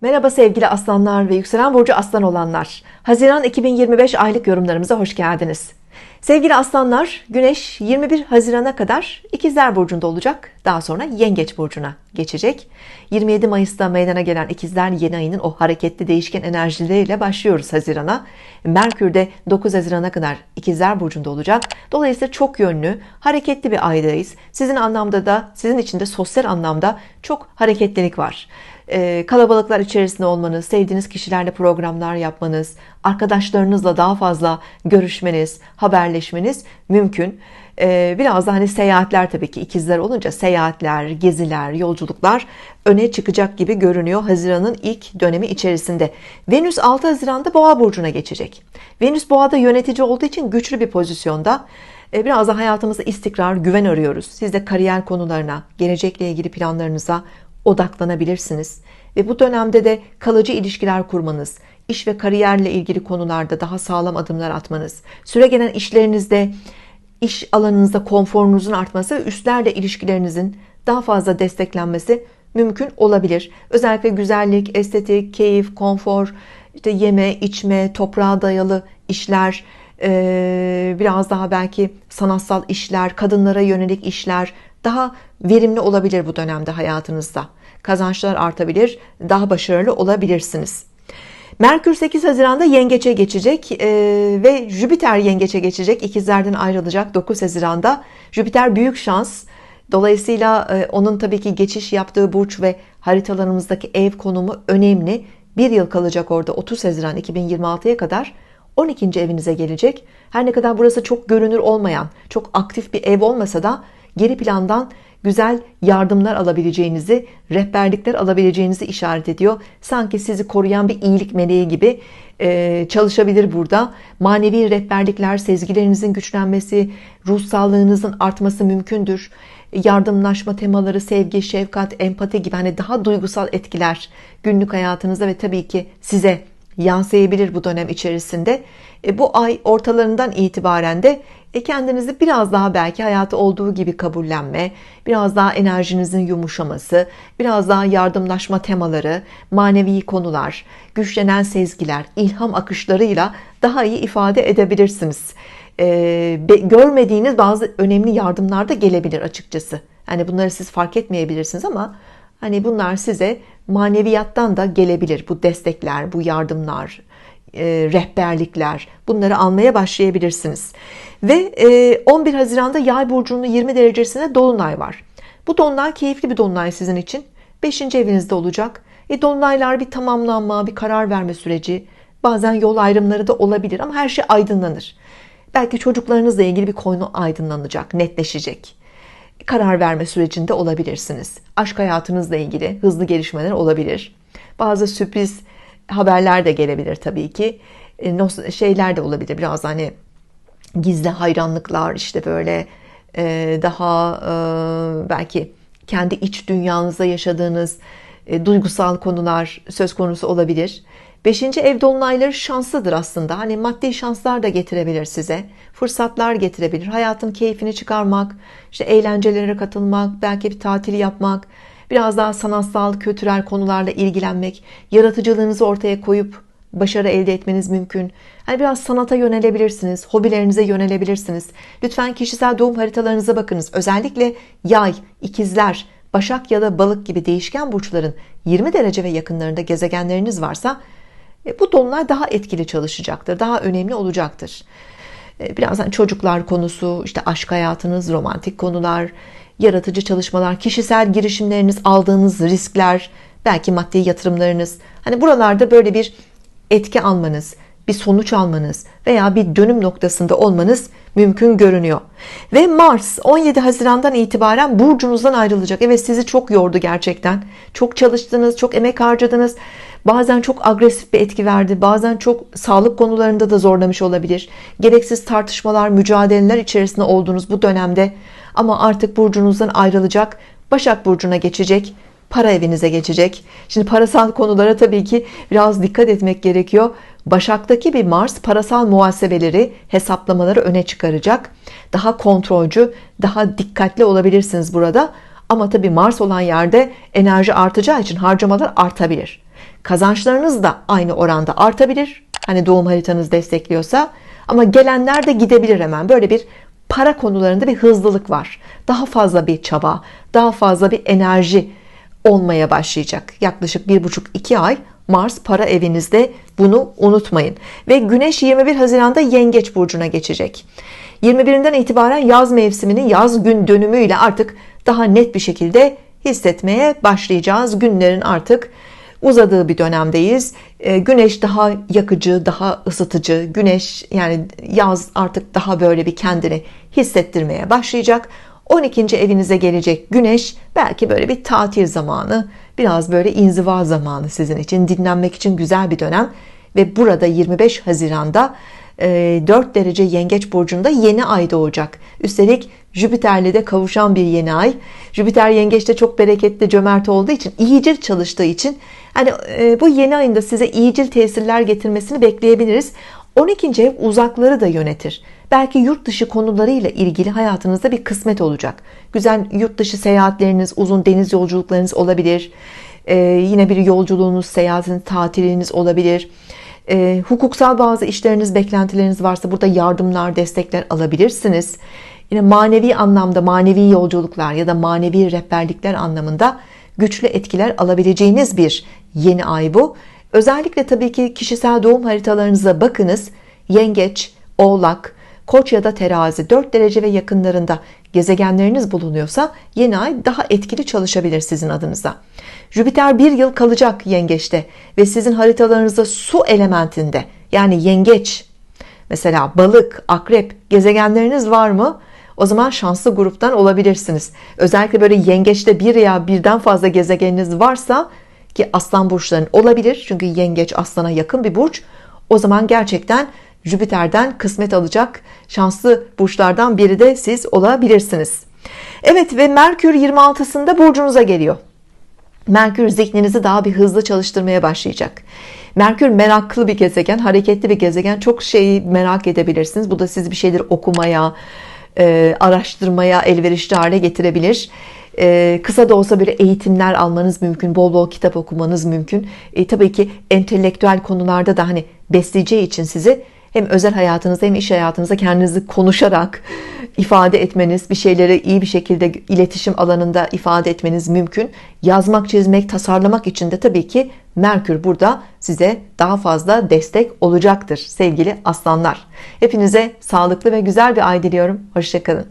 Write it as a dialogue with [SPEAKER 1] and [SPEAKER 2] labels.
[SPEAKER 1] Merhaba sevgili aslanlar ve yükselen burcu aslan olanlar. Haziran 2025 aylık yorumlarımıza hoş geldiniz. Sevgili aslanlar, Güneş 21 Haziran'a kadar İkizler Burcu'nda olacak. Daha sonra Yengeç Burcu'na geçecek. 27 Mayıs'ta meydana gelen İkizler yeni ayının o hareketli değişken enerjileriyle başlıyoruz Haziran'a. Merkür de 9 Haziran'a kadar İkizler Burcu'nda olacak. Dolayısıyla çok yönlü, hareketli bir aydayız. Sizin anlamda da, sizin için de sosyal anlamda çok hareketlilik var e, kalabalıklar içerisinde olmanız, sevdiğiniz kişilerle programlar yapmanız, arkadaşlarınızla daha fazla görüşmeniz, haberleşmeniz mümkün. E, biraz da hani seyahatler tabii ki ikizler olunca seyahatler, geziler, yolculuklar öne çıkacak gibi görünüyor Haziran'ın ilk dönemi içerisinde. Venüs 6 Haziran'da Boğa burcuna geçecek. Venüs Boğa'da yönetici olduğu için güçlü bir pozisyonda. E, biraz da hayatımızda istikrar, güven arıyoruz. Siz de kariyer konularına, gelecekle ilgili planlarınıza odaklanabilirsiniz. Ve bu dönemde de kalıcı ilişkiler kurmanız, iş ve kariyerle ilgili konularda daha sağlam adımlar atmanız, süre gelen işlerinizde, iş alanınızda konforunuzun artması ve üstlerle ilişkilerinizin daha fazla desteklenmesi mümkün olabilir. Özellikle güzellik, estetik, keyif, konfor, işte yeme, içme, toprağa dayalı işler, biraz daha belki sanatsal işler, kadınlara yönelik işler daha verimli olabilir bu dönemde hayatınızda. Kazançlar artabilir, daha başarılı olabilirsiniz. Merkür 8 Haziran'da yengeçe geçecek e, ve Jüpiter yengeçe geçecek. İkizlerden ayrılacak 9 Haziran'da. Jüpiter büyük şans. Dolayısıyla e, onun tabii ki geçiş yaptığı burç ve haritalarımızdaki ev konumu önemli. Bir yıl kalacak orada 30 Haziran 2026'ya kadar 12. evinize gelecek. Her ne kadar burası çok görünür olmayan, çok aktif bir ev olmasa da geri plandan güzel yardımlar alabileceğinizi, rehberlikler alabileceğinizi işaret ediyor. Sanki sizi koruyan bir iyilik meleği gibi e, çalışabilir burada. Manevi rehberlikler, sezgilerinizin güçlenmesi, ruh sağlığınızın artması mümkündür. Yardımlaşma temaları, sevgi, şefkat, empati gibi hani daha duygusal etkiler günlük hayatınızda ve tabii ki size yansıyabilir bu dönem içerisinde. E, bu ay ortalarından itibaren de e, kendinizi biraz daha belki hayatı olduğu gibi kabullenme, biraz daha enerjinizin yumuşaması, biraz daha yardımlaşma temaları, manevi konular, güçlenen sezgiler, ilham akışlarıyla daha iyi ifade edebilirsiniz. E, görmediğiniz bazı önemli yardımlar da gelebilir açıkçası. Hani bunları siz fark etmeyebilirsiniz ama hani bunlar size maneviyattan da gelebilir bu destekler, bu yardımlar, e, rehberlikler bunları almaya başlayabilirsiniz. Ve 11 e, Haziran'da Yay burcunun 20 derecesinde dolunay var. Bu dolunay keyifli bir dolunay sizin için. 5. evinizde olacak. E, dolunaylar bir tamamlanma, bir karar verme süreci. Bazen yol ayrımları da olabilir ama her şey aydınlanır. Belki çocuklarınızla ilgili bir konu aydınlanacak, netleşecek. Karar verme sürecinde olabilirsiniz. Aşk hayatınızla ilgili hızlı gelişmeler olabilir. Bazı sürpriz haberler de gelebilir tabii ki. E, şeyler de olabilir biraz hani gizli hayranlıklar işte böyle e, daha e, belki kendi iç dünyanızda yaşadığınız duygusal konular söz konusu olabilir. Beşinci ev dolunayları şanslıdır aslında. Hani maddi şanslar da getirebilir size. Fırsatlar getirebilir. Hayatın keyfini çıkarmak, işte eğlencelere katılmak, belki bir tatil yapmak, biraz daha sanatsal, kültürel konularla ilgilenmek, yaratıcılığınızı ortaya koyup başarı elde etmeniz mümkün. Hani biraz sanata yönelebilirsiniz, hobilerinize yönelebilirsiniz. Lütfen kişisel doğum haritalarınıza bakınız. Özellikle yay, ikizler, başak ya da balık gibi değişken burçların 20 derece ve yakınlarında gezegenleriniz varsa bu dolunay daha etkili çalışacaktır, daha önemli olacaktır. E, birazdan çocuklar konusu, işte aşk hayatınız, romantik konular, yaratıcı çalışmalar, kişisel girişimleriniz, aldığınız riskler, belki maddi yatırımlarınız. Hani buralarda böyle bir etki almanız, bir sonuç almanız veya bir dönüm noktasında olmanız mümkün görünüyor. Ve Mars 17 Haziran'dan itibaren burcunuzdan ayrılacak. Evet sizi çok yordu gerçekten. Çok çalıştınız, çok emek harcadınız. Bazen çok agresif bir etki verdi. Bazen çok sağlık konularında da zorlamış olabilir. Gereksiz tartışmalar, mücadeleler içerisinde olduğunuz bu dönemde ama artık burcunuzdan ayrılacak. Başak burcuna geçecek. Para evinize geçecek. Şimdi parasal konulara tabii ki biraz dikkat etmek gerekiyor. Başak'taki bir Mars parasal muhasebeleri, hesaplamaları öne çıkaracak. Daha kontrolcü, daha dikkatli olabilirsiniz burada. Ama tabii Mars olan yerde enerji artacağı için harcamalar artabilir. Kazançlarınız da aynı oranda artabilir. Hani doğum haritanız destekliyorsa ama gelenler de gidebilir hemen. Böyle bir para konularında bir hızlılık var. Daha fazla bir çaba, daha fazla bir enerji olmaya başlayacak. Yaklaşık bir buçuk iki ay Mars para evinizde bunu unutmayın. Ve Güneş 21 Haziran'da Yengeç Burcu'na geçecek. 21'inden itibaren yaz mevsiminin yaz gün dönümüyle artık daha net bir şekilde hissetmeye başlayacağız. Günlerin artık uzadığı bir dönemdeyiz. E, güneş daha yakıcı, daha ısıtıcı. Güneş yani yaz artık daha böyle bir kendini hissettirmeye başlayacak. 12. evinize gelecek güneş belki böyle bir tatil zamanı, biraz böyle inziva zamanı sizin için dinlenmek için güzel bir dönem ve burada 25 Haziran'da 4 derece yengeç burcunda yeni ay doğacak. Üstelik Jüpiter'le de kavuşan bir yeni ay. Jüpiter yengeçte çok bereketli, cömert olduğu için, iyicil çalıştığı için hani bu yeni ayında size iyicil tesirler getirmesini bekleyebiliriz. 12. ev uzakları da yönetir. Belki yurt dışı konularıyla ilgili hayatınızda bir kısmet olacak. Güzel yurt dışı seyahatleriniz, uzun deniz yolculuklarınız olabilir. Ee, yine bir yolculuğunuz, seyahatiniz, tatiliniz olabilir. Ee, hukuksal bazı işleriniz, beklentileriniz varsa burada yardımlar, destekler alabilirsiniz. Yine manevi anlamda manevi yolculuklar ya da manevi rehberlikler anlamında güçlü etkiler alabileceğiniz bir yeni ay bu. Özellikle tabii ki kişisel doğum haritalarınıza bakınız. Yengeç, Oğlak, Koç ya da Terazi 4 derece ve yakınlarında gezegenleriniz bulunuyorsa yeni ay daha etkili çalışabilir sizin adınıza. Jüpiter bir yıl kalacak yengeçte ve sizin haritalarınızda su elementinde yani yengeç mesela balık, akrep gezegenleriniz var mı? O zaman şanslı gruptan olabilirsiniz. Özellikle böyle yengeçte bir ya birden fazla gezegeniniz varsa ki aslan burçların olabilir. Çünkü yengeç aslana yakın bir burç. O zaman gerçekten Jüpiter'den kısmet alacak şanslı burçlardan biri de siz olabilirsiniz. Evet ve Merkür 26'sında burcunuza geliyor. Merkür zihninizi daha bir hızlı çalıştırmaya başlayacak. Merkür meraklı bir gezegen, hareketli bir gezegen. Çok şeyi merak edebilirsiniz. Bu da sizi bir şeyler okumaya, e, araştırmaya elverişli hale getirebilir. E, kısa da olsa böyle eğitimler almanız mümkün, bol bol kitap okumanız mümkün. E, tabii ki entelektüel konularda da hani besleyeceği için sizi hem özel hayatınızda hem iş hayatınızda kendinizi konuşarak ifade etmeniz, bir şeyleri iyi bir şekilde iletişim alanında ifade etmeniz mümkün. Yazmak, çizmek, tasarlamak için de tabii ki Merkür burada size daha fazla destek olacaktır sevgili aslanlar. Hepinize sağlıklı ve güzel bir ay diliyorum. Hoşçakalın.